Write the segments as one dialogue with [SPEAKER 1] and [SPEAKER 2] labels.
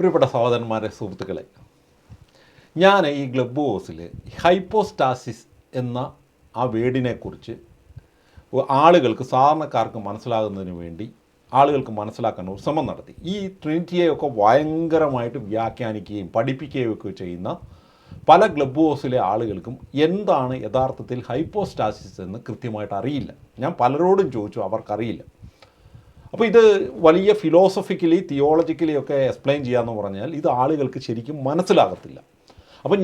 [SPEAKER 1] പ്രിയപ്പെട്ട സഹോദരന്മാരെ സുഹൃത്തുക്കളെ ഞാൻ ഈ ഗ്ലബ് ഹൗസിൽ ഹൈപ്പോസ്റ്റാസിസ് എന്ന ആ വേടിനെക്കുറിച്ച് ആളുകൾക്ക് സാധാരണക്കാർക്ക് മനസ്സിലാകുന്നതിന് വേണ്ടി ആളുകൾക്ക് മനസ്സിലാക്കാൻ ഒരു ശ്രമം നടത്തി. ഈ ട്രിനിറ്റിയെയൊക്കെ ഭയങ്കരമായിട്ട് വ്യാഖ്യാനിക്കുകയും പഠിപ്പിക്കുകയും ഒക്കെ ചെയ്യുന്ന പല ഗ്ലബ് ഹൗസിലെ ആളുകൾക്കും എന്താണ് യഥാർത്ഥത്തിൽ ഹൈപ്പോസ്റ്റാസിസ് എന്ന് കൃത്യമായിട്ട് അറിയില്ല. ഞാൻ പലരോടും ചോദിച്ചു അവർക്കറിയില്ല. അപ്പോൾ ഇത് വലിയ ഫിലോസഫിക്കലി തിയോളജിക്കലി ഒക്കെ എക്സ്പ്ലെയിൻ ചെയ്യാമെന്ന് പറഞ്ഞാൽ ഇത് ആളുകൾക്ക് ശരിക്കും മനസ്സിലാകത്തില്ല.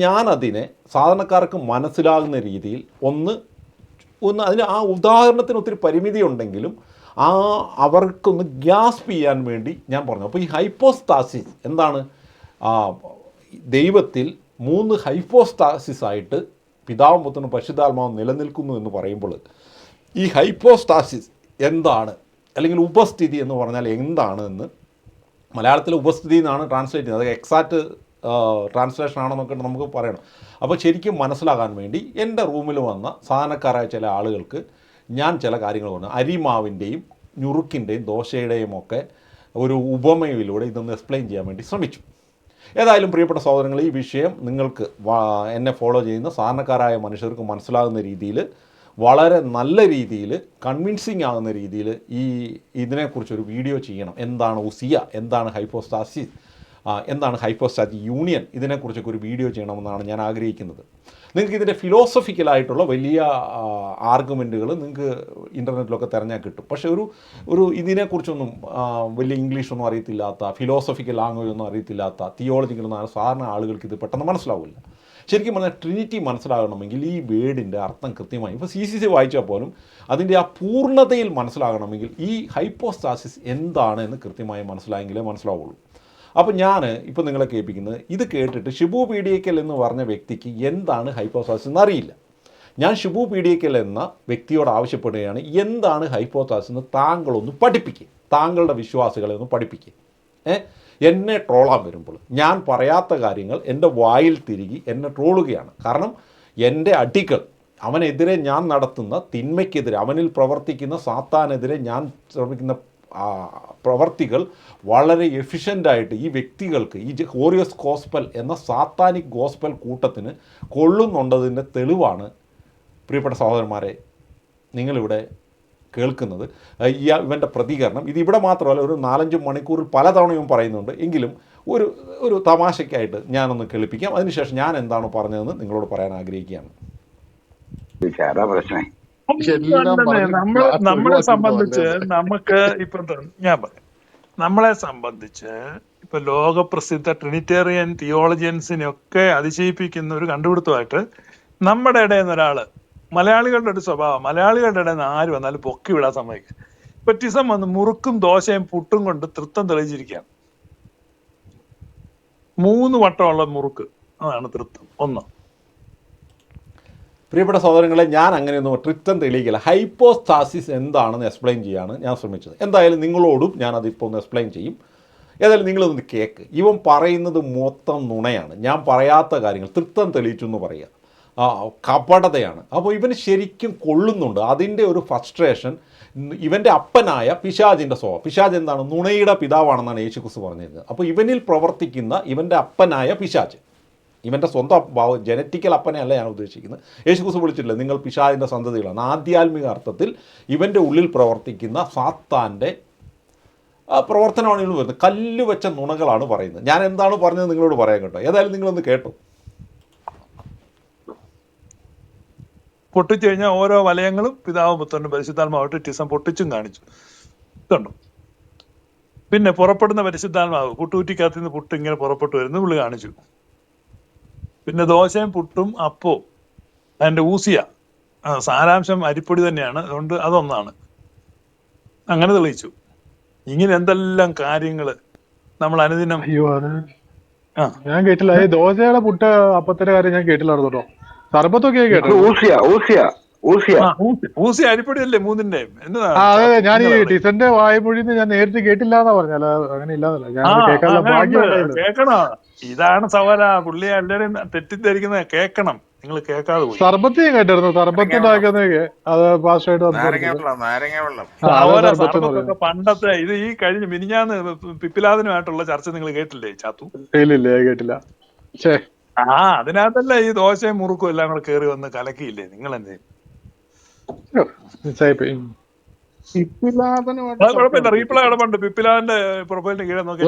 [SPEAKER 1] ഞാൻ അതിനെ സാധാരണക്കാർക്ക് മനസ്സിലാകുന്ന രീതിയിൽ ഒന്ന് ഒന്ന് അതിന് ആ ഉദാഹരണത്തിന് ഒത്തിരി പരിമിതി ഉണ്ടെങ്കിലും ആ അവർക്കൊന്ന് ഗ്യാസ്പ് ചെയ്യാൻ വേണ്ടി ഞാൻ പറഞ്ഞു. അപ്പോൾ ഈ ഹൈപ്പോസ്താസിസ് എന്താണ്? ദൈവത്തിൽ മൂന്ന് ഹൈപ്പോസ്താസിസ് ആയിട്ട് പിതാവും പുത്രനും പരിശുദ്ധാത്മാവും നിലനിൽക്കുന്നു എന്ന് പറയുമ്പോൾ ഈ ഹൈപ്പോസ്റ്റാസിസ് എന്താണ്? അല്ലെങ്കിൽ ഉപസ്ഥിതി എന്ന് പറഞ്ഞാൽ എന്താണ് എന്ന് മലയാളത്തിൽ ഉപസ്ഥിതി എന്നാണ് ട്രാൻസ്ലേറ്റ് ചെയ്യുന്നത്. അത് എക്സാക്റ്റ് ട്രാൻസ്ലേഷൻ ആണെന്നൊക്കെ നമുക്ക് പറയണം. അപ്പോൾ ശരിക്കും മനസ്സിലാകാൻ വേണ്ടി എന്റെ റൂമിൽ വന്ന സാധനക്കാരായ ചില ആളുകൾക്ക് ഞാൻ ചില കാര്യങ്ങൾ പറഞ്ഞു. അരിമാവിന്റെയും ഞുറുക്കിന്റെയും ദോശയുടെയും ഒക്കെ ഒരു ഉപമയിലൂടെ ഇതൊന്ന് എക്സ്പ്ലെയിൻ ചെയ്യാൻ വേണ്ടി ശ്രമിച്ചു. ഏതായാലും പ്രിയപ്പെട്ട സഹോദരങ്ങൾ ഈ വിഷയം നിങ്ങൾക്ക് എന്നെ ഫോളോ ചെയ്യുന്ന സാധാരണക്കാരായ മനുഷ്യർക്ക് മനസ്സിലാകുന്ന രീതിയിൽ വളരെ നല്ല രീതിയിൽ കൺവിൻസിങ് ആകുന്ന രീതിയിൽ ഈ ഇതിനെക്കുറിച്ചൊരു വീഡിയോ ചെയ്യണം. എന്താണ് ഉസിയ എന്താണ് ഹൈപ്പോസ്റ്റാസിസ്? എന്താണ് ഹൈപ്പോസ്റ്റാറ്റിക് യൂണിയൻ? ഇതിനെക്കുറിച്ചൊക്കെ ഒരു വീഡിയോ ചെയ്യണമെന്നാണ് ഞാൻ ആഗ്രഹിക്കുന്നത്. നിങ്ങൾക്ക് ഇതിന്റെ ഫിലോസഫിക്കലായിട്ടുള്ള വലിയ ആർഗ്യുമെന്റുകൾ നിങ്ങൾക്ക് ഇന്റർനെറ്റിലൊക്കെ തിരഞ്ഞാൽ കിട്ടും. പക്ഷേ ഒരു ഒരു ഇതിനെക്കുറിച്ചൊന്നും വലിയ ഇംഗ്ലീഷൊന്നും അറിയത്തില്ലാത്ത ഫിലോസഫിക്കൽ ലാംഗ്വേജ് ഒന്നും അറിയത്തില്ലാത്ത തിയോളജിക്കലൊന്നും സാധാരണ ആളുകൾക്ക് ഇത് പെട്ടെന്ന് മനസ്സിലാവില്ല. ശരിക്കും പറഞ്ഞാൽ ട്രിനിറ്റി മനസ്സിലാകണമെങ്കിൽ ഈ വേർഡിന്റെ അർത്ഥം കൃത്യമായി ഇപ്പോൾ സി സി സി വായിച്ചാൽ പോലും അതിന്റെ ആ പൂർണതയിൽ മനസ്സിലാകണമെങ്കിൽ ഈ ഹൈപ്പോസ്റ്റാസിസ് എന്താണ് എന്ന് കൃത്യമായി മനസ്സിലായെങ്കിലേ മനസ്സിലാവുള്ളൂ. അപ്പോൾ ഞാൻ ഇപ്പോൾ നിങ്ങളെ കേൾപ്പിക്കുന്നത് ഇത് കേട്ടിട്ട് ഷിബു പീഡിയക്കൽ എന്ന് പറഞ്ഞ വ്യക്തിക്ക് എന്താണ് ഹൈപ്പോസ്റ്റാസിസ് എന്ന് അറിയില്ല. ഞാൻ ഷിബു പീഡിയക്കൽ എന്ന വ്യക്തിയോട് ആവശ്യപ്പെടുകയാണ് എന്താണ് ഹൈപ്പോസ്റ്റാസിസ് എന്ന് താങ്കളൊന്ന് പഠിപ്പിക്കുക താങ്കളുടെ വിശ്വാസികളെ ഒന്ന് പഠിപ്പിക്കുക ഏ? എന്നെ ട്രോളാൻ വരുമ്പോൾ ഞാൻ പറയാത്ത കാര്യങ്ങൾ എന്റെ വായിൽ തിരികി എന്നെ ട്രോളുകയാണ്. കാരണം എന്റെ അടികൾ അവനെതിരെ ഞാൻ നടത്തുന്ന തിന്മയ്ക്കെതിരെ അവനിൽ പ്രവർത്തിക്കുന്ന സാത്താനെതിരെ ഞാൻ ശ്രമിക്കുന്ന പ്രവർത്തികൾ വളരെ എഫിഷ്യന്റായിട്ട് ഈ വ്യക്തികൾക്ക് ഈ ഹോറിയസ് ഗോസ്പൽ എന്ന സാത്താനിക് ഗോസ്പൽ കൂട്ടത്തിന് കൊള്ളുന്നുണ്ടതിന്റെ തെളിവാണ് പ്രിയപ്പെട്ട സഹോദരന്മാരെ നിങ്ങളിവിടെ കേൾക്കുന്നത്. ഇയാൾ ഈ ഇവന്റെ പ്രതികരണം. ഇത് ഇവിടെ മാത്രമല്ല ഒരു നാലഞ്ച് മണിക്കൂറിൽ പലതവണയും പറയുന്നുണ്ട്. എങ്കിലും ഒരു ഒരു തമാശയ്ക്കായിട്ട് ഞാനൊന്ന് കേൾപ്പിക്കാം. അതിനുശേഷം ഞാൻ എന്താണ് പറഞ്ഞതെന്ന് നിങ്ങളോട് പറയാൻ ആഗ്രഹിക്കുകയാണ്.
[SPEAKER 2] നമ്മൾ
[SPEAKER 3] സംബന്ധിച്ച് നമുക്ക് ഇപ്പൊ ഞാൻ പറയാം. നമ്മളെ സംബന്ധിച്ച് ഇപ്പൊ ലോകപ്രസിദ്ധ ട്രിനിറ്റേറിയൻ തിയോളജിയൻസിനെ ഒക്കെ അതിശയിപ്പിക്കുന്ന ഒരു കണ്ടുപിടുത്തമായിട്ട് നമ്മുടെ ഇടയിൽ നിന്ന് ഒരാൾ മലയാളികളുടെ ഒരു സ്വഭാവം. മലയാളികളുടെ ഇടയിൽ നിന്ന് ആര് വന്നാലും പൊക്കി വിടാൻ സമ്മതിക്കും ഇപ്പൊ ടിസം വന്ന് മുറുക്കും ദോശയും പുട്ടും കൊണ്ട് തൃത്തം തെളിയിച്ചിരിക്കുകയാണ്. മൂന്ന് വട്ടമുള്ള മുറുക്ക്. അതാണ് തൃത്തം. ഒന്ന്.
[SPEAKER 1] പ്രിയപ്പെട്ട സഹോദരങ്ങളെ ഞാൻ അങ്ങനെയൊന്നും ട്രിത്തം തെളിയിക്കില്ല. ഹൈപ്പോസ്താസിസ് എന്താണെന്ന് എക്സ്പ്ലെയിൻ ചെയ്യാണ് ഞാൻ ശ്രമിച്ചത്. എന്തായാലും നിങ്ങളോടും ഞാൻ അതിപ്പോൾ ഒന്ന് എക്സ്പ്ലെയിൻ ചെയ്യും. ഏതായാലും നിങ്ങളൊന്ന് കേക്ക്. ഇവൻ പറയുന്നത് മൊത്തം നുണയാണ്. ഞാൻ പറയാത്ത കാര്യങ്ങൾ തൃത്തം തെളിയിച്ചു എന്ന് പറയുക. കപടതയാണ്. അപ്പോൾ ഇവന് ശരിക്കും കൊള്ളുന്നുണ്ട്. അതിന്റെ ഒരു ഫ്രസ്ട്രേഷൻ ഇവന്റെ അപ്പനായ പിശാജിന്റെ സ്വഭാവം. പിശാജ് എന്താണ്? നുണയുടെ പിതാവാണെന്നാണ് യേശു ക്രിസ്തു പറഞ്ഞിരുന്നത്. അപ്പോൾ ഇവനിൽ പ്രവർത്തിക്കുന്ന ഇവന്റെ അപ്പനായ പിശാജ് ഇവന്റെ സ്വന്തം ജനറ്റിക്കൽ അപ്പനെ അല്ല ഞാൻ ഉദ്ദേശിക്കുന്നത്. യേശു ക്രിസ്തു വിളിച്ചിട്ടില്ല? നിങ്ങൾ പിശാജിന്റെ സന്തതികളാണ്. ആധ്യാത്മിക അർത്ഥത്തിൽ ഇവന്റെ ഉള്ളിൽ പ്രവർത്തിക്കുന്ന സാത്താന്റെ പ്രവർത്തനമാണ് ഇവിടെ വരുന്നത്. കല്ല് വെച്ച നുണകളാണ് പറയുന്നത്. ഞാൻ എന്താണ് പറഞ്ഞത് നിങ്ങളോട് പറയാൻ കേട്ടോ? ഏതായാലും നിങ്ങളൊന്ന് കേട്ടോ.
[SPEAKER 3] പൊട്ടിച്ചു കഴിഞ്ഞാൽ ഓരോ വലയങ്ങളും പിതാവ് പുത്രനും പരിശുദ്ധാത്മാവായിട്ട് ടിസം പൊട്ടിച്ചും കാണിച്ചു. ഇതുണ്ടോ? പിന്നെ പുറപ്പെടുന്ന പരിശുദ്ധാത്മാവ് കുട്ടൂറ്റിക്കകത്ത് നിന്ന് പുട്ട് ഇങ്ങനെ പുറപ്പെട്ടു വരുന്നു പുള്ളി കാണിച്ചു. പിന്നെ ദോശയും പുട്ടും അപ്പോ അതിന്റെ ഊസിയ. ആ, സാരാംശം അരിപ്പൊടി തന്നെയാണ്. അതുകൊണ്ട് അതൊന്നാണ്. അങ്ങനെ തെളിയിച്ചു. ഇങ്ങനെ എന്തെല്ലാം കാര്യങ്ങൾ നമ്മൾ അനുദിനം
[SPEAKER 2] അയ്യോ ഞാൻ കേട്ടില്ല. ഈ ദോശയുടെ പുട്ട് അപ്പത്തിന്റെ കാര്യം ഞാൻ കേട്ടില്ലായിരുന്നു കേട്ടോ. സർബത്തൊക്കെ ഞാൻ
[SPEAKER 4] Uzziah Uzziah Uzziah.
[SPEAKER 3] Uzi- Uzi അരിപ്പൊടി അല്ലേ മൂന്നിന്റെയും എന്നതാ
[SPEAKER 2] അതെ അതെ ഞാൻ ഈ ഡിസന്റെ വായ്പൊഴിന്ന് ഞാൻ നേരിട്ട് കേട്ടില്ല എന്നാ പറഞ്ഞ അങ്ങനെ ഇല്ലാന്നല്ല. ഞാൻ കേൾക്കാനുള്ള ഭാഗ്യം
[SPEAKER 3] ഉണ്ട്. ഇതാണ് സവാല. പുള്ളി എല്ലാരും തെറ്റിദ്ധരിക്കുന്നത് കേക്കണം നിങ്ങൾ കേൾക്കാതെ പോയി.
[SPEAKER 2] സർബത്ത് ഞാൻ കേട്ടിരുന്നു. സർബത്ത് ഉണ്ടാക്കുന്നതൊക്കെ അത്
[SPEAKER 3] പാസ്വേഡ് പണ്ടത്തെ ഇത് ഈ കഴിഞ്ഞ മിനിഞ്ഞാന്ന് പിപ്പിലാദിനുമായിട്ടുള്ള ചർച്ച നിങ്ങൾ കേട്ടില്ലേ ചാത്തു?
[SPEAKER 2] ഇല്ല ഇല്ല കേട്ടില്ല. ഛേ.
[SPEAKER 3] ആ അതിനകത്തല്ല ഈ ദോശയും മുറുക്കും എല്ലാം കൂടെ കേറി വന്ന് കലക്കിയില്ലേ? നിങ്ങൾ എന്തേ കുഴപ്പമില്ല. റീപ്ലൈ കിടപ്പുണ്ട് പിപ്പിലാദിന്റെ പ്രൊഫൈലിന്റെ കീഴെ നോക്കി?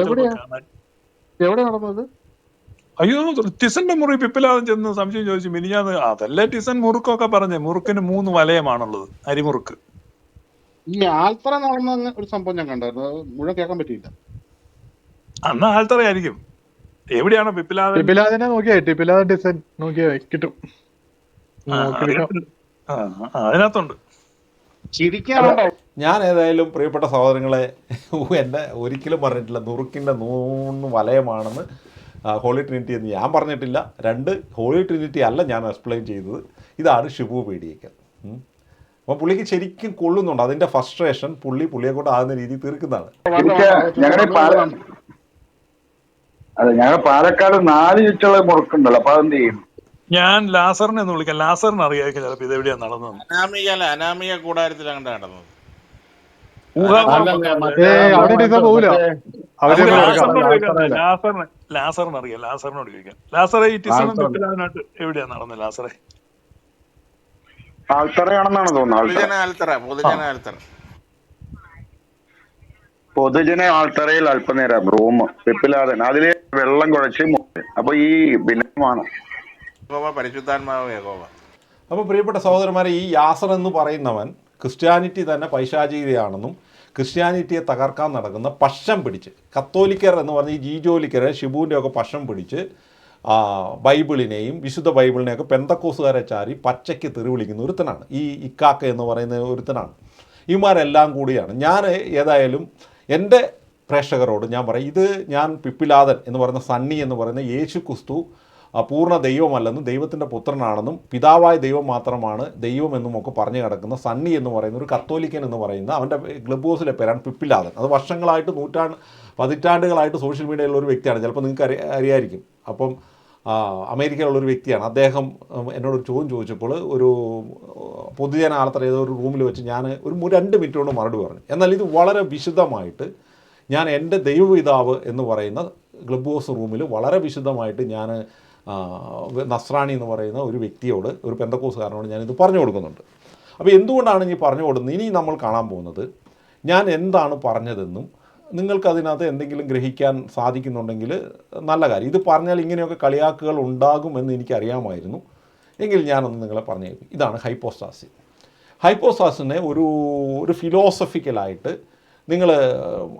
[SPEAKER 2] എവിടെ നടന്നത്?
[SPEAKER 3] അയ്യോ ടിസന്റെ മുറി പിപ്പിലാതെ ചെന്ന് സംശയം ചോദിച്ചു. മിനിഞ്ഞാന്ന് അതല്ലേ ടിസൻ മുറുക്കൊക്കെ പറഞ്ഞേ? മുറുക്കിന് മൂന്ന് വലയമാണുള്ളത്. അരിമുറുക്ക്.
[SPEAKER 5] ഈ ആൽത്തറ നടന്ന ഒരു സംഭവം ഞാൻ കണ്ടായിരുന്നു. മുഴുവൻ കേൾക്കാൻ പറ്റിയില്ല.
[SPEAKER 3] അന്ന് ആൾത്തറയായിരിക്കും എവിടെയാണോ പിപ്പിലാദൻ?
[SPEAKER 2] ടിപ്പിലാദിനെ നോക്കിയാ ടിപ്പിലാദൻ ഡിസൈൻ നോക്കിയാ കിട്ടും.
[SPEAKER 3] അതിനകത്തുണ്ട്.
[SPEAKER 1] ഞാൻ ഏതായാലും പ്രിയപ്പെട്ട സഹോദരങ്ങളെ എന്നെ ഒരിക്കലും പറഞ്ഞിട്ടില്ല. നുറുക്കിന്റെ നൂന്ന് വലയമാണെന്ന് ഹോളി ട്രിനിറ്റി എന്ന് ഞാൻ പറഞ്ഞിട്ടില്ല. രണ്ട് ഹോളി ട്രിനിറ്റി അല്ല ഞാൻ എക്സ്പ്ലെയിൻ ചെയ്തത്. ഇതാണ് ഷിബു പേടിയേക്കൽ അപ്പോൾ പുള്ളിക്ക് ശരിക്കും കൊള്ളുന്നുണ്ട്. അതിന്റെ ഫസ്ട്രേഷൻ പുള്ളി പുള്ളിയെ കൊണ്ട് ആകുന്ന രീതി തീർക്കുന്നതാണ്.
[SPEAKER 4] എനിക്ക് ഞങ്ങളുടെ പാല. അതെ ഞങ്ങൾ പാലക്കാട് നാല് ചുറ്റുള്ള മുറുക്കുണ്ടല്ലോ അപ്പൊ അതെന്ത് ചെയ്യും?
[SPEAKER 3] ഞാൻ ലാസറിനെ ഒന്ന് വിളിക്കാം. ലാസറിന് അറിയാമായിരിക്കും ചിലപ്പോ ഇത് എവിടെയാ നടന്നത്.
[SPEAKER 6] അനാമിക അല്ല അനാമിക കൂടാരത്തിൽ അങ്ങോട്ട് നടന്നത്
[SPEAKER 2] ഏ അവിടെ ഡിസൈൻ പോവില്ല അവരെ
[SPEAKER 3] നമുക്ക്
[SPEAKER 2] കൂടെ
[SPEAKER 3] ലാസറിനോട് ചോദിക്കാം. ലാസറിന് ലാസറിന് അറിയാം. ലാസറിനോട് ചോദിക്കാം ലാസറെ ഈ ടിസണും
[SPEAKER 5] ലാസറിന്.
[SPEAKER 3] പിപ്പിലാദിനായിട്ട് എവിടെയാ നടന്നത് ലാസറെ?
[SPEAKER 4] ആൾത്തറയാണെന്നാണ് തോന്നുന്നത് ആൾത്തറ.
[SPEAKER 6] പൊതുജന ആൽത്തറ പൊതുജന ആൽത്തറ
[SPEAKER 4] പൊതുജന ആൾത്തറയിൽ അല്പനേരം റൂം പിപ്പിലാതൻ അതിൽ വെള്ളം കുഴച്ച്. അപ്പൊ ഈ ഭിന്നമാണ്
[SPEAKER 6] അപ്പൊ പരിശുദ്ധാത്മാവ്
[SPEAKER 1] അപ്പോൾ പ്രിയപ്പെട്ട സഹോദരന്മാരെ ഈ യാസർ എന്ന് പറയുന്നവൻ ക്രിസ്ത്യാനിറ്റി തന്നെ പൈശാചികതയാണെന്നും ക്രിസ്ത്യാനിറ്റിയെ തകർക്കാൻ നടക്കുന്ന പക്ഷം പിടിച്ച് കത്തോലിക്കർ എന്ന് പറഞ്ഞ ഈ ജീജോലിക്കരെ ഷിബുവിന്റെ ഒക്കെ പക്ഷം പിടിച്ച് ആ, ബൈബിളിനെയും വിശുദ്ധ ബൈബിളിനെയൊക്കെ പെന്തക്കോസുകാരെ ചാരി പച്ചയ്ക്ക് തെറി വിളിക്കുന്ന ഒരുത്തനാണ്. ഈ ഇക്കാക്ക എന്ന് പറയുന്ന ഒരുത്തനാണ്. ഇവന്മാരെല്ലാം കൂടിയാണ്. ഞാൻ ഏതായാലും എന്റെ പ്രേക്ഷകരോട് ഞാൻ പറയും ഇത് ഞാൻ പിപ്പിലാതൻ എന്ന് പറയുന്ന സണ്ണി എന്ന് പറയുന്ന യേശു ക്രിസ്തു പൂർണ ദൈവമല്ലെന്നും ദൈവത്തിന്റെ പുത്രനാണെന്നും പിതാവായ ദൈവം മാത്രമാണ് ദൈവമെന്നും ഒക്കെ പറഞ്ഞു കിടക്കുന്ന സണ്ണി എന്ന് പറയുന്ന ഒരു കത്തോലിക്കൻ എന്ന് പറയുന്ന അവന്റെ ക്ലബ് ഹൗസിലെ പേരാണ് പിപ്പിലാതൻ. അത് വർഷങ്ങളായിട്ട് നൂറ്റാണ്ട് പതിറ്റാണ്ടുകളായിട്ട് സോഷ്യൽ മീഡിയയിലുള്ള ഒരു വ്യക്തിയാണ്. ചിലപ്പോൾ നിങ്ങൾക്ക് അറിയായിരിക്കും. അപ്പം ആ, അമേരിക്കയിലുള്ള ഒരു വ്യക്തിയാണ്. അദ്ദേഹം എന്നോട് ചോദ്യം ചോദിച്ചപ്പോൾ ഒരു പൊതുജന ആളത്ര ഏതോ ഒരു റൂമിൽ വെച്ച് ഞാൻ ഒരു രണ്ട് മിനിറ്റ് കൊണ്ട് മറുപടി പറഞ്ഞു. എന്നാൽ ഇത് വളരെ വിശുദ്ധമായിട്ട് ഞാൻ എന്റെ ദൈവപിതാവ് എന്ന് പറയുന്ന ക്ലബ് ഹൗസ് റൂമിൽ വളരെ വിശുദ്ധമായിട്ട് ഞാൻ നസ്രാണി എന്ന് പറയുന്ന ഒരു വ്യക്തിയോട് ഒരു പെന്തക്കോസുകാരനോട് ഞാനിത് പറഞ്ഞു കൊടുക്കുന്നുണ്ട്. അപ്പോൾ എന്തുകൊണ്ടാണ് ഇനി പറഞ്ഞു കൊടുക്കുന്നത്? ഇനി നമ്മൾ കാണാൻ പോകുന്നത് ഞാൻ എന്താണ് പറഞ്ഞതെന്നും നിങ്ങൾക്ക് അതിനകത്ത് എന്തെങ്കിലും ഗ്രഹിക്കാൻ സാധിക്കുന്നുണ്ടെങ്കിൽ നല്ല കാര്യം. ഇത് പറഞ്ഞാൽ ഇങ്ങനെയൊക്കെ കളിയാക്കുകൾ ഉണ്ടാകുമെന്ന് എനിക്കറിയാമായിരുന്നു. എങ്കിൽ ഞാനൊന്ന് നിങ്ങളെ പറഞ്ഞേക്കും. ഇതാണ് ഹൈപ്പോസ്റ്റാസി. ഹൈപ്പോസ്റ്റാസിനെ ഒരു ഒരു ഫിലോസഫിക്കലായിട്ട് നിങ്ങൾ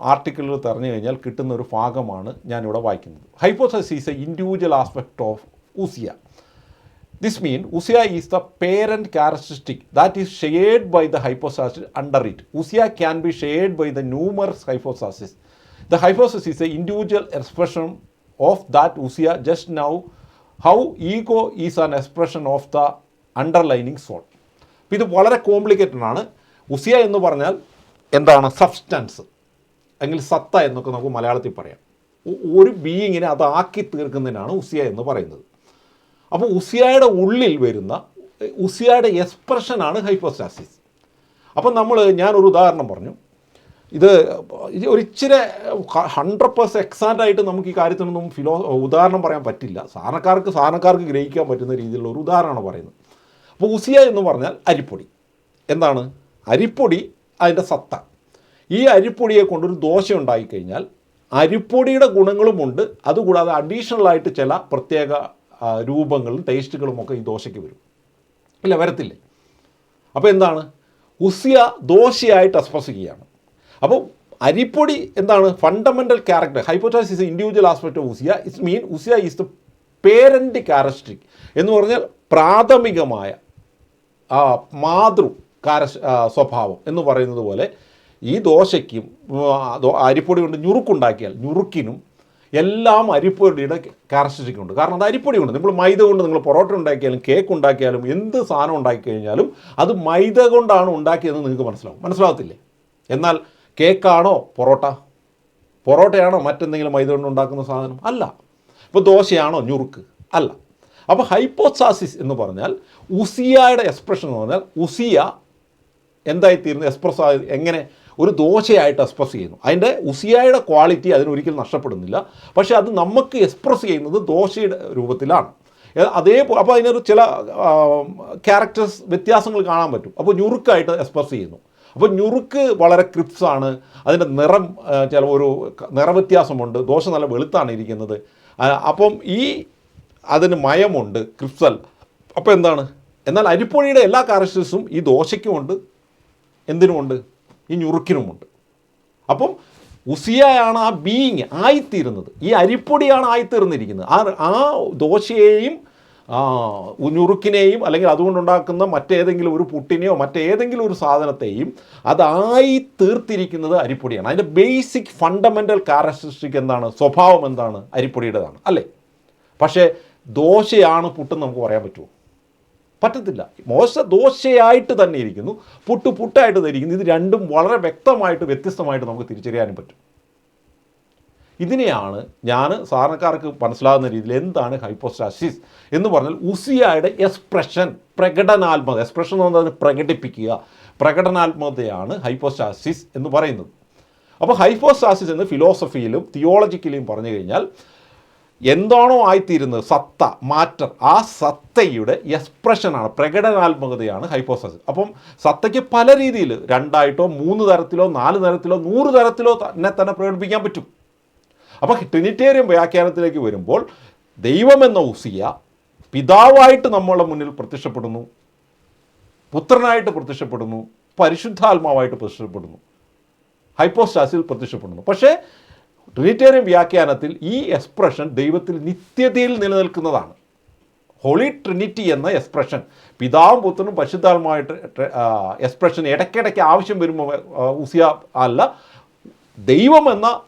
[SPEAKER 1] ആർട്ടിക്കിളിൽ തെരഞ്ഞു കഴിഞ്ഞാൽ കിട്ടുന്ന ഒരു ഭാഗമാണ് ഞാനിവിടെ വായിക്കുന്നത്. Hypostasis is a individual aspect of ousia. This means Usia is the parent characteristic that is shared by the hypostasis under it. Usia can be shared by the numerous hypostasis. The hypostasis is an individual expression of that Usia just now how ego is an expression of the underlying soul. അപ്പോൾ ഇത് വളരെ complicated ആണ് ഉസിയ എന്ന് പറഞ്ഞാൽ എന്താണ് substance അല്ലെങ്കിൽ സത്ത എന്നൊക്കെ നമുക്ക് മലയാളത്തിൽ പറയാം ഒരു ബീയിങ്ങിനെ അത് ആക്കി തീർക്കുന്നതിനാണ് ഉസിയ എന്ന് പറയുന്നത് അപ്പോൾ ഉസിയായുടെ ഉള്ളിൽ വരുന്ന ഉസിയായുടെ എക്സ്പ്രഷനാണ് ഹൈപ്പോസ്റ്റാസിസ്. അപ്പം നമ്മൾ ഞാനൊരു ഉദാഹരണം പറഞ്ഞു. ഇത് ഇത് ഒരു ഇച്ചിരി ഹൺഡ്രഡ് പേഴ്സെന്റ് എക്സാക്റ്റ് ആയിട്ട് നമുക്ക് ഈ കാര്യത്തിനൊന്നും ഫിലോ ഉദാഹരണം പറയാൻ പറ്റില്ല. സാധനക്കാർക്ക് സാധനക്കാർക്ക് ഗ്രഹിക്കാൻ പറ്റുന്ന രീതിയിലുള്ള ഒരു ഉദാഹരണമാണ് പറയുന്നത്. അപ്പോൾ ഉസിയ എന്ന് പറഞ്ഞാൽ അരിപ്പൊടി. എന്താണ്? അരിപ്പൊടി അതിന്റെ സത്ത. ഈ അരിപ്പൊടിയെ കൊണ്ടൊരു ദോശ ഉണ്ടായിക്കഴിഞ്ഞാൽ അരിപ്പൊടിയുടെ ഗുണങ്ങളുമുണ്ട് അതുകൂടാതെ അഡീഷണലായിട്ട് ചില പ്രത്യേക രൂപങ്ങളും ടേസ്റ്റുകളും ഒക്കെ ഈ ദോശയ്ക്ക് വരും. ഇല്ല വരത്തില്ലേ. അപ്പോൾ എന്താണ്? ഉസിയ ദോശയായിട്ട് എക്സ്പ്രസ് ചെയ്യുകയാണ് അപ്പോൾ അരിപ്പൊടി എന്താണ്? Fundamental character hypostasis is individual aspect of ousia. It's mean ousia is the parent characteristic എന്ന് പറഞ്ഞാൽ പ്രാഥമികമായ മാതൃ കാര സ്വഭാവം എന്ന് പറയുന്നത് പോലെ ഈ ദോശയ്ക്കും അരിപ്പൊടി കൊണ്ട് ഞുറുക്കുണ്ടാക്കിയാൽ ഞുറുക്കിനും എല്ലാം അരിപ്പൊടിയുടെ ക്യാരക്ടറിസ്റ്റിക് ഉണ്ട് കാരണം അത് അരിപ്പൊടി കൊണ്ട് നമ്മൾ മൈദ കൊണ്ട് നിങ്ങൾ പൊറോട്ട ഉണ്ടാക്കിയാലും കേക്ക് ഉണ്ടാക്കിയാലും എന്ത് സാധനം ഉണ്ടാക്കി കഴിഞ്ഞാലും അത് മൈദ കൊണ്ടാണ് ഉണ്ടാക്കിയതെന്ന് നിങ്ങൾക്ക് മനസ്സിലാവും. മനസ്സിലാവത്തില്ലേ? എന്നാൽ കേക്കാണോ പൊറോട്ട? പൊറോട്ടയാണോ മറ്റെന്തെങ്കിലും മൈദ കൊണ്ട് ഉണ്ടാക്കുന്ന സാധനം? അല്ല. ഇപ്പോൾ ദോശയാണോ ഞുറുക്ക്? അല്ല. അപ്പോൾ ഹൈപ്പോസാസിസ് എന്ന് പറഞ്ഞാൽ ഉസിയയുടെ എക്സ്പ്രഷൻ എന്ന് പറഞ്ഞാൽ ഉസിയ എന്തായിത്തീരുന്നു എക്സ്പ്രസ് എങ്ങനെ ഒരു ദോശയായിട്ട് എക്സ്പ്രസ് ചെയ്യുന്നു. അതിന്റെ ഉസിയായുടെ ക്വാളിറ്റി അതിനൊരിക്കലും നഷ്ടപ്പെടുന്നില്ല. പക്ഷേ അത് നമുക്ക് എക്സ്പ്രസ് ചെയ്യുന്നത് ദോശയുടെ രൂപത്തിലാണ്. അതേപോലെ അപ്പോൾ അതിനൊരു ചില ക്യാരക്ടേഴ്സ് വ്യത്യാസങ്ങൾ കാണാൻ പറ്റും. അപ്പോൾ ഞുറുക്കായിട്ട് എക്സ്പ്രസ് ചെയ്യുന്നു. അപ്പോൾ ഞുറുക്ക് വളരെ ക്രിപ്സാണ് അതിന്റെ നിറം ചില ഒരു നിറവ്യത്യാസമുണ്ട് ദോശ നല്ല വെളുത്താണ് ഇരിക്കുന്നത്. അപ്പം ഈ അതിന് മയമുണ്ട് ക്രിപ്സൽ അപ്പോൾ എന്താണ്? എന്നാൽ അരിപ്പൊടിയുടെ എല്ലാ ക്യാരക്ടേഴ്സും ഈ ദോശയ്ക്കുമുണ്ട് എന്തിനുമുണ്ട് ഈ ഞുറുക്കിനുമുണ്ട്. അപ്പം ഉസിയയാണ് ആ ബീയിങ് ആയിത്തീരുന്നത്. ഈ അരിപ്പൊടിയാണ് ആയിത്തീർന്നിരിക്കുന്നത്. ആ ആ ദോശയെയും ഞുറുക്കിനെയും അല്ലെങ്കിൽ അതുകൊണ്ടുണ്ടാക്കുന്ന മറ്റേതെങ്കിലും ഒരു പുട്ടിനെയോ മറ്റേതെങ്കിലും ഒരു സാധനത്തെയും അതായി തീർത്തിരിക്കുന്നത് അരിപ്പൊടിയാണ്. അതിന്റെ ബേസിക് ഫണ്ടമെന്റൽ കാരക്ടറിസ്റ്റിക് എന്താണ്? സ്വഭാവം എന്താണ്? അരിപ്പൊടിയുടേതാണ്. അല്ലേ? പക്ഷേ ദോശയാണ് പുട്ടെന്ന് നമുക്ക് പറയാൻ പറ്റുമോ? പറ്റത്തില്ല. മോശ ദോശയായിട്ട് തന്നെ ഇരിക്കുന്നു. പുട്ട് പുട്ടായിട്ട് തന്നെ ഇരിക്കുന്നു. ഇത് രണ്ടും വളരെ വ്യക്തമായിട്ട് വ്യത്യസ്തമായിട്ട് നമുക്ക് തിരിച്ചറിയാനും പറ്റും. ഇതിനെയാണ് ഞാൻ സാധാരണക്കാർക്ക് മനസ്സിലാകുന്ന രീതിയിൽ എന്താണ് ഹൈപ്പോസ്റ്റാസിസ് എന്ന് പറഞ്ഞാൽ ഉസിയായുടെ എക്സ്പ്രഷൻ പ്രകടനാത്മക എക്സ്പ്രഷൻ എന്ന് പറഞ്ഞാൽ പ്രകടിപ്പിക്കുക പ്രകടനാത്മകതയാണ് ഹൈപ്പോസ്റ്റാസിസ് എന്ന് പറയുന്നത്. അപ്പോൾ ഹൈപ്പോസ്റ്റാസിസ് എന്ന് ഫിലോസഫിയിലും തിയോളജിക്കലിയും പറഞ്ഞു കഴിഞ്ഞാൽ എന്താണോ ആയിത്തീരുന്നത് സത്ത മാറ്റർ ആ സത്തയുടെ എക്സ്പ്രഷനാണ് പ്രകടനാത്മകതയാണ് ഹൈപ്പോസ്റ്റാസിസ്. അപ്പം സത്തയ്ക്ക് പല രീതിയിൽ രണ്ടായിട്ടോ മൂന്ന് തരത്തിലോ നാല് തരത്തിലോ നൂറ് തരത്തിലോ തന്നെ തന്നെ പ്രകടിപ്പിക്കാൻ പറ്റും. അപ്പോൾ ട്രിനിറ്റേറിയൻ വ്യാഖ്യാനത്തിലേക്ക് വരുമ്പോൾ ദൈവമെന്ന ഉസിയ പിതാവായിട്ട് നമ്മളുടെ മുന്നിൽ പ്രത്യക്ഷപ്പെടുന്നു പുത്രനായിട്ട് പ്രത്യക്ഷപ്പെടുന്നു പരിശുദ്ധാത്മാവായിട്ട് പ്രത്യക്ഷപ്പെടുന്നു ഹൈപ്പോസ്റ്റാസിൽ പ്രത്യക്ഷപ്പെടുന്നു. പക്ഷേ ട്രിനിറ്റേറിയൻ വ്യാഖ്യാനത്തിൽ ഈ എക്സ്പ്രഷൻ ദൈവത്തിൽ നിത്യതയിൽ നിലനിൽക്കുന്നതാണ്. ഹോളി ട്രിനിറ്റി എന്ന എക്സ്പ്രഷൻ. പിതാവും പുത്രനും പരിശുദ്ധാത്മായിട്ട് എക്സ്പ്രഷൻ ഇടയ്ക്കിടയ്ക്ക് ആവശ്യം വരുമ്പോൾ ഉസിയ അല്ല. ദൈവമെന്ന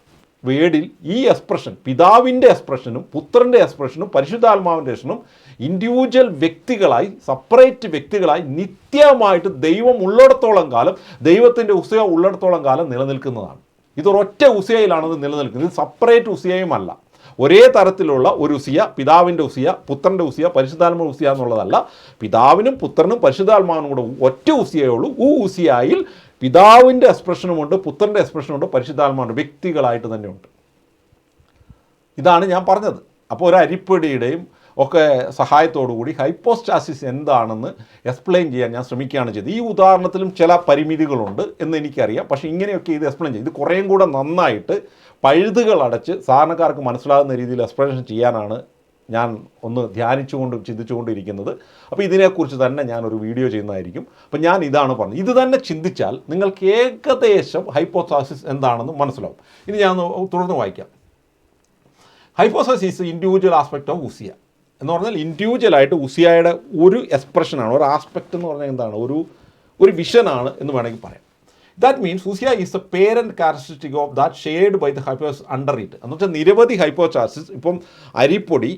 [SPEAKER 1] വേടിൽ ഈ എക്സ്പ്രഷൻ പിതാവിന്റെ എക്സ്പ്രഷനും പുത്രന്റെ എക്സ്പ്രഷനും പരിശുദ്ധാത്മാവിന്റെ എക്സ്പ്രഷനും ഇൻഡിവിജ്വൽ വ്യക്തികളായി സെപ്പറേറ്റ് വ്യക്തികളായി നിത്യമായിട്ട് ദൈവം ഉള്ളിടത്തോളം കാലം ദൈവത്തിന്റെ ഉസ്തകം ഉള്ളിടത്തോളം കാലം നിലനിൽക്കുന്നതാണ്. ഇതൊരൊറ്റ ഉസിയയിലാണത് നിലനിൽക്കുന്നത്. ഇത് സെപ്പറേറ്റ് ഉസിയയുമല്ല. ഒരേ തരത്തിലുള്ള ഒരു ഉസിയ പിതാവിന്റെ ഉസിയ പുത്രന്റെ ഉസിയ പരിശുദ്ധാത്മ ഉസിയ എന്നുള്ളതല്ല. പിതാവിനും പുത്രനും പരിശുദ്ധാത്മാവിനും കൂടെ ഒറ്റ ഉസിയേ ഉള്ളൂ. ഉസിയായിൽ പിതാവിന്റെ എക്സ്പ്രഷനുമുണ്ട് പുത്രന്റെ എക്സ്പ്രഷനുമുണ്ട് പരിശുദ്ധാത്മാവുണ്ട് വ്യക്തികളായിട്ട് തന്നെയുണ്ട്. ഇതാണ് ഞാൻ പറഞ്ഞത്. അപ്പോൾ ഒരു അരിപ്പൊടിയുടെയും ഒക്കെ സഹായത്തോടു കൂടി ഹൈപ്പോസ്റ്റാസിസ് എന്താണെന്ന് എക്സ്പ്ലെയിൻ ചെയ്യാൻ ഞാൻ ശ്രമിക്കുകയാണ് ചെയ്തത്. ഈ ഉദാഹരണത്തിലും ചില പരിമിതികളുണ്ട് എന്ന് എനിക്കറിയാം. പക്ഷേ ഇങ്ങനെയൊക്കെ ഇത് എക്സ്പ്ലെയിൻ ചെയ്യും. ഇത് കുറേയും കൂടെ നന്നായിട്ട് പഴുതുകൾ അടച്ച് സാധാരണക്കാർക്ക് മനസ്സിലാകുന്ന രീതിയിൽ എക്സ്പ്ലനേഷൻ ചെയ്യാനാണ് ഞാൻ ഒന്ന് ധ്യാനിച്ചുകൊണ്ടും ചിന്തിച്ചുകൊണ്ടിരിക്കുന്നത്. അപ്പോൾ ഇതിനെക്കുറിച്ച് തന്നെ ഞാനൊരു വീഡിയോ ചെയ്യുന്നതായിരിക്കും. അപ്പോൾ ഞാൻ ഇതാണ് പറഞ്ഞത്. ഇത് തന്നെ ചിന്തിച്ചാൽ നിങ്ങൾക്ക് ഏകദേശം ഹൈപ്പോസാസിസ് എന്താണെന്ന് മനസ്സിലാവും. ഇനി ഞാൻ തുടർന്ന് വായിക്കാം. Hypostasis individual aspect of ousia എന്ന് പറഞ്ഞാൽ ഇൻഡിവിജ്വലായിട്ട് ഉസിയായുടെ ഒരു എക്സ്പ്രഷനാണ് ഒരു ആസ്പെക്റ്റ് എന്ന് പറഞ്ഞാൽ എന്താണ്? ഒരു ഒരു വിഷനാണ് എന്ന് വേണമെങ്കിൽ പറയാം. That means ousia is a parent characteristic of that shared by the hypostases under it എന്ന് വെച്ചാൽ നിരവധി ഹൈപ്പോചാർസിസ് ഇപ്പം അരിപ്പൊടി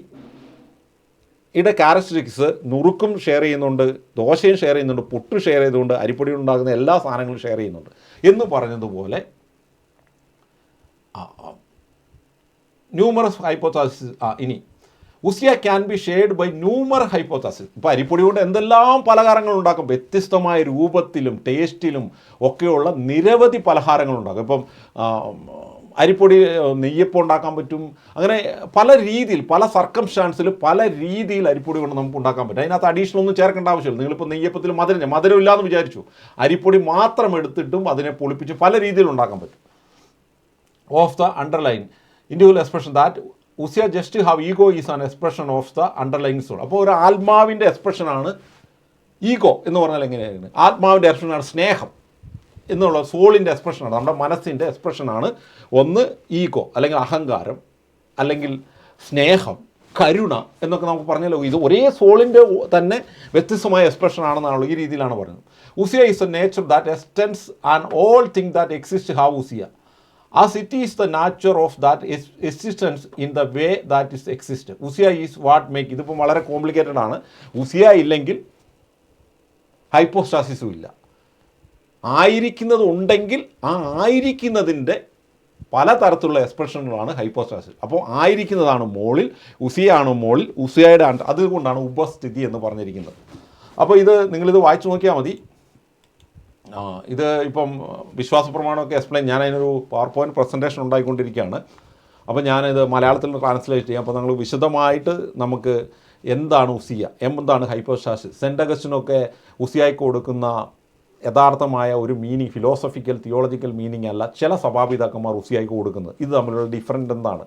[SPEAKER 1] ഇവിടെ കാരക്ടറിസ്റ്റിക്സ് നുറുക്കും ഷെയർ ചെയ്യുന്നുണ്ട് ദോശയും ഷെയർ ചെയ്യുന്നുണ്ട് പുട്ട് ഷെയർ ചെയ്തുകൊണ്ട് അരിപ്പൊടി ഉണ്ടാകുന്ന എല്ലാ സാധനങ്ങളും ഷെയർ ചെയ്യുന്നുണ്ട്. എന്ന് പറഞ്ഞതുപോലെ ന്യൂമറസ് ഹൈപ്പോതാസിസ് ഇനി ousia can be shared by numerous hypostasis ഇപ്പോൾ അരിപ്പൊടി കൊണ്ട് എന്തെല്ലാം പലഹാരങ്ങൾ ഉണ്ടാക്കും? വ്യത്യസ്തമായ രൂപത്തിലും ടേസ്റ്റിലും ഒക്കെയുള്ള നിരവധി പലഹാരങ്ങൾ ഉണ്ടാക്കും. ഇപ്പം അരിപ്പൊടി നെയ്യപ്പം ഉണ്ടാക്കാൻ പറ്റും. അങ്ങനെ പല രീതിയിൽ പല സർക്കംസ്റ്റാൻസിൽ പല രീതിയിൽ അരിപ്പൊടി കൊണ്ട് നമുക്ക് ഉണ്ടാക്കാൻ പറ്റും. അതിനകത്ത് അഡീഷണൽ ഒന്നും ചേർക്കേണ്ട ആവശ്യമില്ല. നിങ്ങളിപ്പോൾ നെയ്യപ്പത്തിൽ മധുരം മധുരം ഇല്ലാന്ന് വിചാരിച്ചു. അരിപ്പൊടി മാത്രം എടുത്തിട്ടും അതിനെ പൊളിപ്പിച്ച് പല രീതിയിൽ ഉണ്ടാക്കാൻ പറ്റും. Of the underlying individual expression that ousia just have ego is an expression of the underlying soul. അപ്പോൾ ഒരു ആത്മാവിന്റെ എക്സ്പ്രഷനാണ് ഈഗോ എന്ന് പറഞ്ഞാൽ എങ്ങനെയാണ്? ആത്മാവിന്റെ എക്സ്പ്രഷനാണ് സ്നേഹം എന്നുള്ള സോളിന്റെ എക്സ്പ്രഷനാണ് നമ്മുടെ മനസ്സിന്റെ എക്സ്പ്രഷനാണ് ഒന്ന് ഈഗോ അല്ലെങ്കിൽ അഹങ്കാരം അല്ലെങ്കിൽ സ്നേഹം കരുണ എന്നൊക്കെ നമുക്ക് പറഞ്ഞല്ലോ. ഇത് ഒരേ സോളിന്റെ തന്നെ വ്യത്യസ്തമായ എക്സ്പ്രഷൻ ആണെന്നാണല്ലോ ഈ രീതിയിലാണ് പറയുന്നത് ousia is a nature that extends and all thing that exist have ousia. As city is the of that is- existence in the way that is exist. Ousia is what make ഇതിപ്പോൾ വളരെ complicated ആണ്. ഉസിയ ഇല്ലെങ്കിൽ ഹൈപ്പോസ്റ്റാസിസും ഇല്ല. ആയിരിക്കുന്നത് ഉണ്ടെങ്കിൽ ആ ആയിരിക്കുന്നതിന്റെ പല തരത്തിലുള്ള എക്സ്പ്രഷനുകളാണ് ഹൈപ്പോസ്റ്റാസിസ് അപ്പോൾ ആയിരിക്കുന്നതാണ് മോളിൽ ഉസിയാണ് മോളിൽ ഉസിയയുടെ അതുകൊണ്ടാണ് ഉപസ്ഥിതി എന്ന് പറഞ്ഞിരിക്കുന്നത്. അപ്പോൾ ഇത് നിങ്ങളിത് വായിച്ചു നോക്കിയാൽ മതി. ആ, ഇത് ഇപ്പം വിശ്വാസ പ്രമാണമൊക്കെ എക്സ്പ്ലെയിൻ ഞാൻ അതിനൊരു പവർ പോയിന്റ് പ്രസന്റേഷൻ ഉണ്ടായിക്കൊണ്ടിരിക്കുകയാണ്. അപ്പോൾ ഞാനിത് മലയാളത്തിൽ ട്രാൻസ്ലേറ്റ് ചെയ്യാം. അപ്പോൾ നമ്മൾ വിശദമായിട്ട് നമുക്ക് എന്താണ് ഉസിയ എന്താണ് ഹൈപ്പോസ്റ്റാസിസ്? സെന്റ് അഗസ്റ്റിനൊക്കെ ഉസിയായി കൊടുക്കുന്ന യഥാർത്ഥമായ ഒരു മീനിങ് ഫിലോസഫിക്കൽ തിയോളജിക്കൽ മീനിങ് അല്ല ചില സഭാപിതാക്കന്മാർ ഉസിയായി കൊടുക്കുന്നത്. ഇത് തമ്മിലുള്ള ഡിഫറന്റ് എന്താണ്?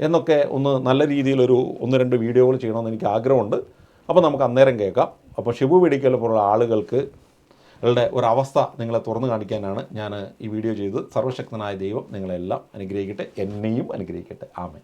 [SPEAKER 1] എന്നൊക്കെ ഒന്ന് നല്ല രീതിയിലൊരു ഒന്ന് രണ്ട് വീഡിയോകൾ ചെയ്യണമെന്ന് എനിക്ക് ആഗ്രഹമുണ്ട്. അപ്പോൾ നമുക്ക് അന്നേരം കേൾക്കാം. അപ്പോൾ ഷിബു വെടിക്കൽ പോലുള്ള ആളുകൾക്ക് ളുടെ അവസ്ഥ നിങ്ങളെ തുറന്നു കാണിക്കാനാണ് ഞാൻ ഈ വീഡിയോ ചെയ്തത്. സർവശക്തനായ ദൈവം നിങ്ങളെല്ലാം അനുഗ്രഹിക്കട്ടെ. എന്നെയും അനുഗ്രഹിക്കട്ടെ. ആമേ